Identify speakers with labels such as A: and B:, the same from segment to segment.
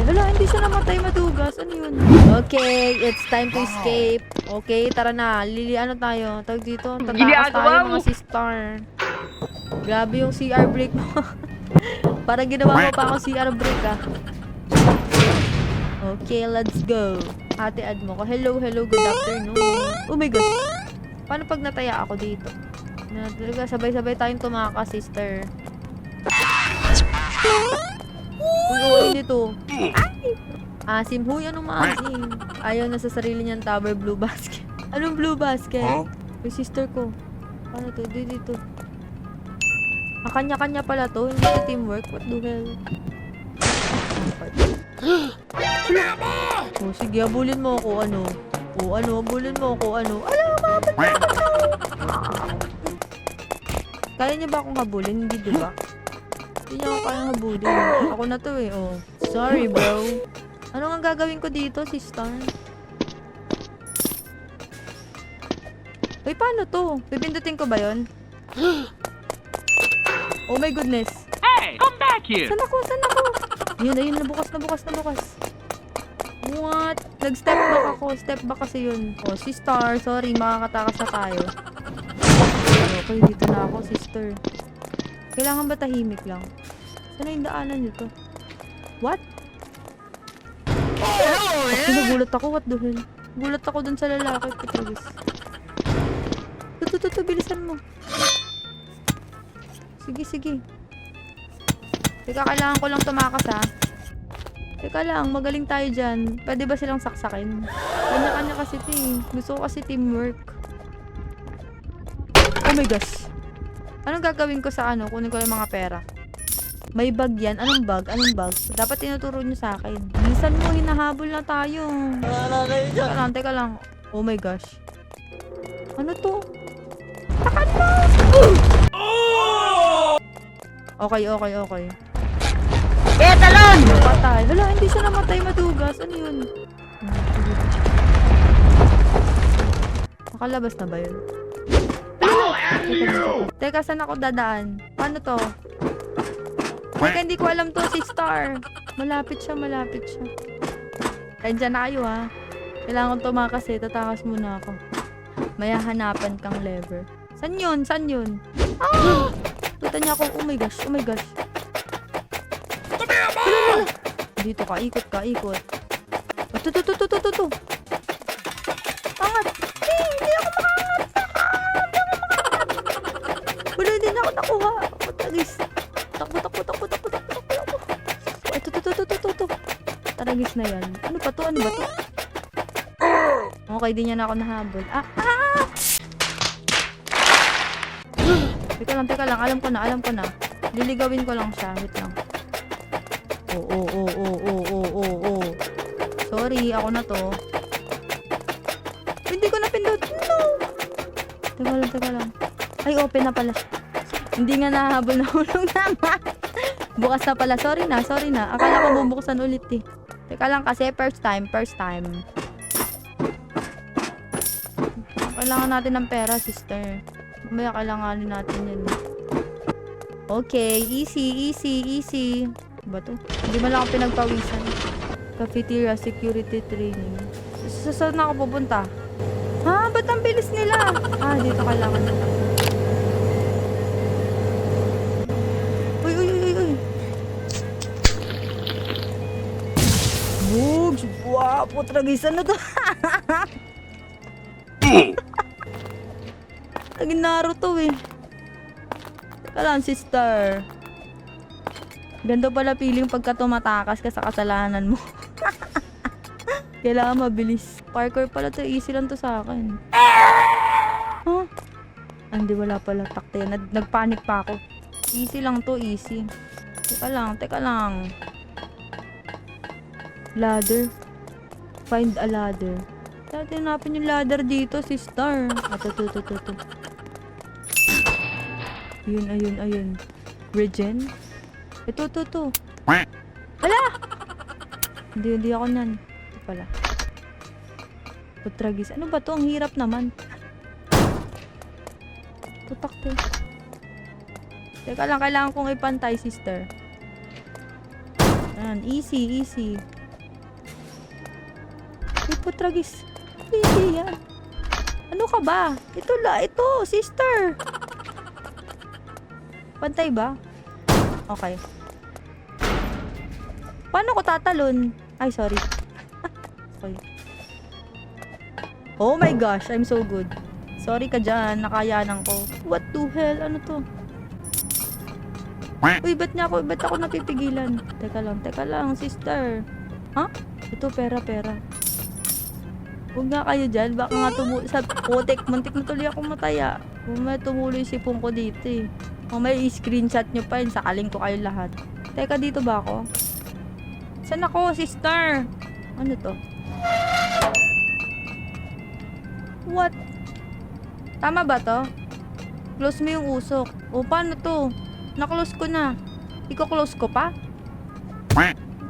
A: patay. Hala, hindi siya namatay madugas. Ano yun? Okay, it's time to escape. Okay, tara na. Lili, ano tayo? Tawag dito. Tatakas
B: Ginagawa
A: tayo
B: mo.
A: mga sister. Grabe yung CR break mo. Parang ginawa mo pa ako CR break ah. Okay, let's go. Ate ad mo ko. Hello, hello, good afternoon. Oh my gosh. Paano pag nataya ako dito? Na, talaga, sabay-sabay tayong tumakas, sister. Uy. Ay! Asim. Huy, anong maasim? Ayaw na sa sarili niyang tower blue basket. Anong blue basket? Yung sister ko. Paano to? Di dito. Ah, kanya-kanya pala to. Hindi to teamwork. What the hell? Oh, sige, abulin mo ako, ano. O, ano, abulin mo ako, ano. Ala, mabot na Kaya niya ba akong habulin? Hindi, di ba? Hindi niya ako kayang habulin. Ako na to eh, oh. Sorry, bro. Ano nga gagawin ko dito, sister? Uy, paano to? Pipindutin ko ba yon? oh my goodness.
B: Hey, come back here!
A: Saan ako? Saan ako? Ayun, ayun, nabukas, nabukas, nabukas. What? Nag-step back ako. Step back kasi yun. Oh, sister, sorry, makakatakas na tayo. Okay, dito na ako, sister. Kailangan ba tahimik lang? Na yung daanan nito? What? Kasi nagulat ako, what the hell? Gulat ako dun sa lalaki, Petrus. Tutu, tutu, bilisan mo. Sige, sige. Teka, kailangan ko lang tumakas ha. Teka lang, magaling tayo dyan. Pwede ba silang saksakin? Kanya-kanya kasi ito eh. Gusto ko kasi teamwork. Oh my gosh. Anong gagawin ko sa ano? Kunin ko yung mga pera. May bag yan. Anong bag? Anong bag? Dapat tinuturo nyo sa akin. Bilisan mo, hinahabol na tayo. Teka lang, teka lang. Oh my gosh. Ano to? Takan mo! Okay, okay, okay.
B: Eh, talon!
A: Patay. Hala, hindi siya namatay madugas. Ano yun? Nakalabas na ba yun? Teka, teka, saan ako dadaan? Paano to? Teka, hindi ko alam to, si Star. Malapit siya, malapit siya. Nandiyan na kayo, ha? Kailangan kong tumakas eh. Tatakas muna ako. May hanapan kang lever. San yun? San yun? Ah! Kita niya ako. Oh my gosh, oh my gosh. Dito ka, ikot ka, ikot. Ito, ito, ito, ito, ito, ito. Angat. Taragis na yan. Ano pa to? Ano ba to? Okay, di niya na ako nahabol. Ah, ah! Teka lang, teka lang. Alam ko na, alam ko na. Liligawin ko lang siya. Wait lang. Oo, oo, oo, oo, oo, oo, oo. Sorry, ako na to. Hindi ko napindot. No! Teka lang, teka lang. Ay, open na pala. Hindi nga nahabol na hulong naman. Bukas na pala. Sorry na, sorry na. Akala ko bubuksan ulit eh. Teka lang kasi first time, first time. Kailangan natin ng pera, sister. Mamaya kailanganin natin yun. Okay, easy, easy, easy. Ba to? Hindi man lang ako pinagpawisan. Cafeteria security training. Sa saan ako pupunta? Ha? Ba't ang bilis nila? Ah, dito kailangan na. Wow, putragisan na to. Naging Naruto eh. Teka lang, sister. Ganda pala feeling pagka tumatakas ka sa kasalanan mo. Kailangan mabilis. Parkour pala to. Easy lang to sa akin. Huh? Hindi, wala pala. Takte. Nag nagpanik pa ako. Easy lang to. Easy. Teka lang. Teka lang. Ladder. Find a ladder. Dati hanapin yung ladder dito, sister. Ito, ito, ito, ito, ito. Ayun, ayun, ayun. Regen? Ito, ito, ito. Hala! Hindi, hindi ako nan. Ito pala. Putragis. Ano ba to? Ang hirap naman. Putak to. Teka lang, kailangan kong ipantay, sister. Ayan, easy, easy. Putragis. Easy yan. Ano ka ba? Ito la, ito, sister. Pantay ba? Okay. Paano ko tatalon? Ay, sorry. sorry. Oh my gosh, I'm so good. Sorry ka dyan, nakayanan ko. What the hell? Ano to? Uy, ba't niya ako, ba't ako napipigilan? Teka lang, teka lang, sister. Ha? Ito, pera, pera. Huwag nga kayo dyan, baka nga tumu... Sa putik, muntik na tuloy ako mataya. May tumuloy si sipon ko dito eh. Kung may screenshot nyo pa yun, sakaling ko kayo lahat. Teka, dito ba ako? Saan ako, sister? Ano to? What? Tama ba to? Close mo yung usok. O, paano to? Na-close ko na. Iko-close ko pa?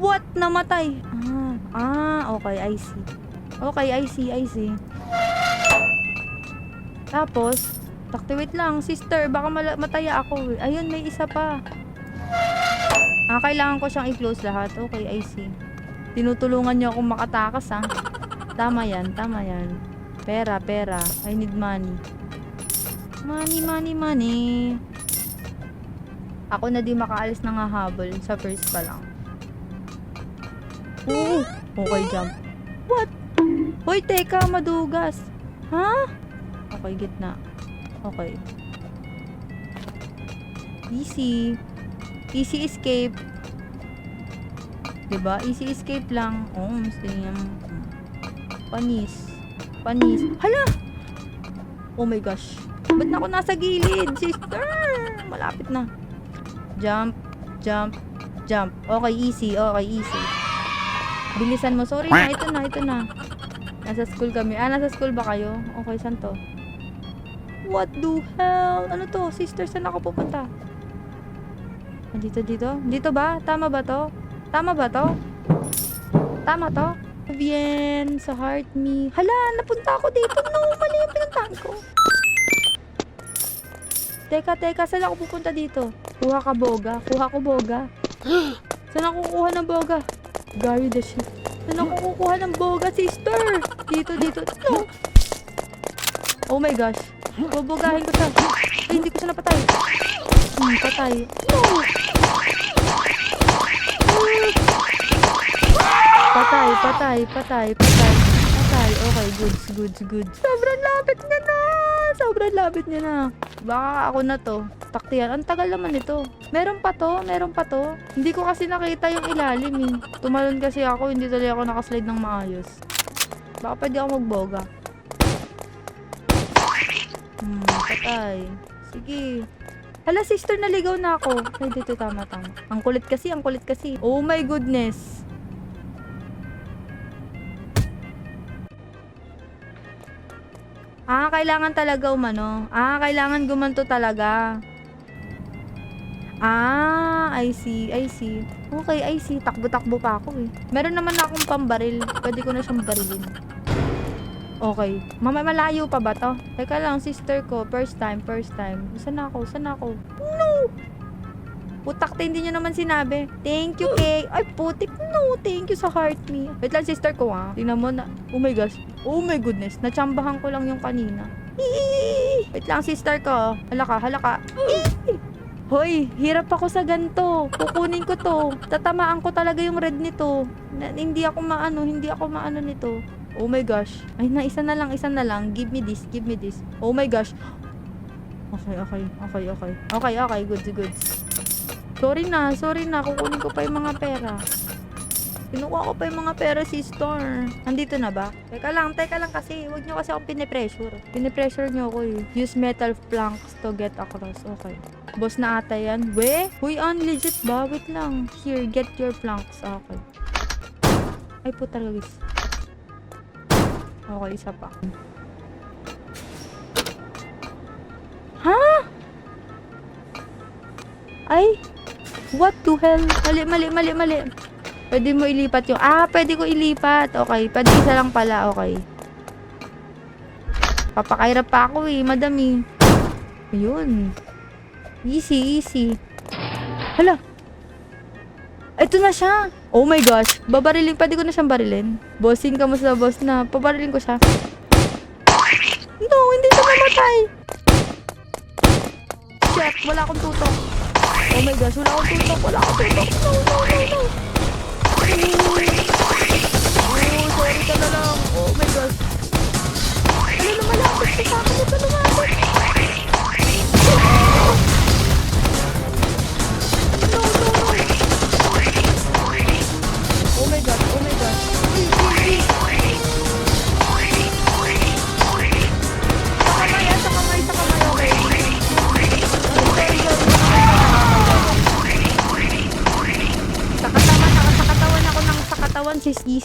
A: What? Namatay. Ah, ah, okay, I see. Okay, I see, I see. Tapos, takti lang, sister, baka mataya ako. Ayun, may isa pa. Ah, kailangan ko siyang i-close lahat. Okay, I see. Tinutulungan niyo akong makatakas, ha? Tama yan, tama yan. Pera, pera. I need money. Money, money, money. Ako na di makaalis ng hahabol sa first pa lang. Oo! Okay, jump. What? Hoy, teka, madugas. Ha? Okay, gitna. Okay. Easy. Easy escape. 'Di ba? Easy escape lang. Oh, same. Panis. Panis. Hala! Oh my gosh. Ba't na ako nasa gilid, sister? Malapit na. Jump, jump, jump. Okay, easy. Okay, easy. Bilisan mo. Sorry na. Ito na, ito na. Nasa school kami. Ah, nasa school ba kayo? Okay, saan to? What the hell? Ano to? Sister, saan ako pupunta? Dito, dito? Dito ba? Tama ba to? Tama ba to? Tama to? Bien, sa heart me. Hala, napunta ako dito. No, mali yung pinuntahan ko. Teka, teka, saan ako pupunta dito? Kuha ka boga. Kuha ko boga. saan ako kukuha ng boga? Gary the shit. Saan ako kukuha ng boga, sister? Dito, dito. No! Oh my gosh. Bubugahin ko siya. Ay, hindi ko siya napatay. Hmm, patay. No! Patay, patay, patay, patay. Patay. Okay, goods, goods, goods. Sobrang lapit niya na! Sobrang lapit niya na. Baka ako na to. Taktiyan. Ang tagal naman ito. Meron pa to? Meron pa to? Hindi ko kasi nakita yung ilalim eh. Tumalon kasi ako. Hindi tuloy ako nakaslide ng maayos. Baka pwede ako magboga. Hmm, patay. Sige. Hala, sister, naligaw na ako. Ay, dito, tama, tama. Ang kulit kasi, ang kulit kasi. Oh my goodness. Ah, kailangan talaga umano. Ah, kailangan gumanto talaga. Ah, I see, I see. Okay, I see. Takbo-takbo pa ako eh. Meron naman na akong pambaril. Pwede ko na siyang barilin. Okay. Mama, malayo pa ba to? Teka lang, sister ko. First time, first time. Saan ako? Saan ako? No! Putak, hindi nyo naman sinabi. Thank you, Kay. Ay, putik. No, thank you sa heart me. Wait lang, sister ko, ha? Tingnan mo na. Oh my gosh. Oh my goodness. Natsambahan ko lang yung kanina. Wait lang, sister ko. Halaka, halaka. Eee! Hoy, hirap ako sa ganto. Kukunin ko to. Tatamaan ko talaga yung red nito. Na, hindi ako maano, hindi ako maano nito. Oh my gosh. Ay, na isa na lang, isa na lang. Give me this, give me this. Oh my gosh. Okay, okay, okay, okay. Okay, okay, goods, goods. Sorry na, sorry na. Kukunin ko pa yung mga pera. Kinuha ko pa yung mga pera, sister. Nandito na ba? Teka lang, teka lang kasi. Huwag nyo kasi akong pinipressure. Pinipressure nyo ako eh. Use metal planks to get across. Okay. Boss na ata yan. We? Huy, on legit ba? Wait lang. Here, get your planks. Okay. Ay po talaga. Okay, isa pa. Ha? Ay! What the hell? Mali, mali, mali, mali. Pwede mo ilipat yung... Ah, pwede ko ilipat. Okay. Pwede isa lang pala. Okay. Papakairap pa ako eh. Madami. Ayun. Easy, easy. Hala. Ito na siya. Oh my gosh. Babarilin. Pwede ko na siyang barilin. Bossing, kamusta boss na? Pabarilin ko siya. No, hindi siya mamatay. Shit, wala akong tutok. Oh my gosh, wala akong tutok. Wala akong tutok. No, no, no, no. Oh, sorry ka na lang. Oh my gosh. Ano na malapit ka sa akin? Ito lumapit. No,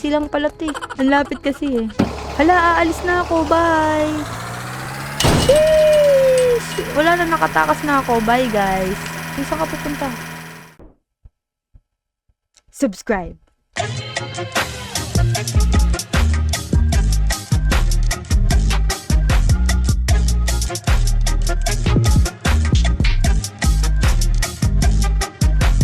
A: easy lang pala to eh. Ang lapit kasi eh. Hala, aalis na ako. Bye. Sheesh! Wala na nakatakas na ako. Bye guys. Kung saan ka pupunta? Subscribe.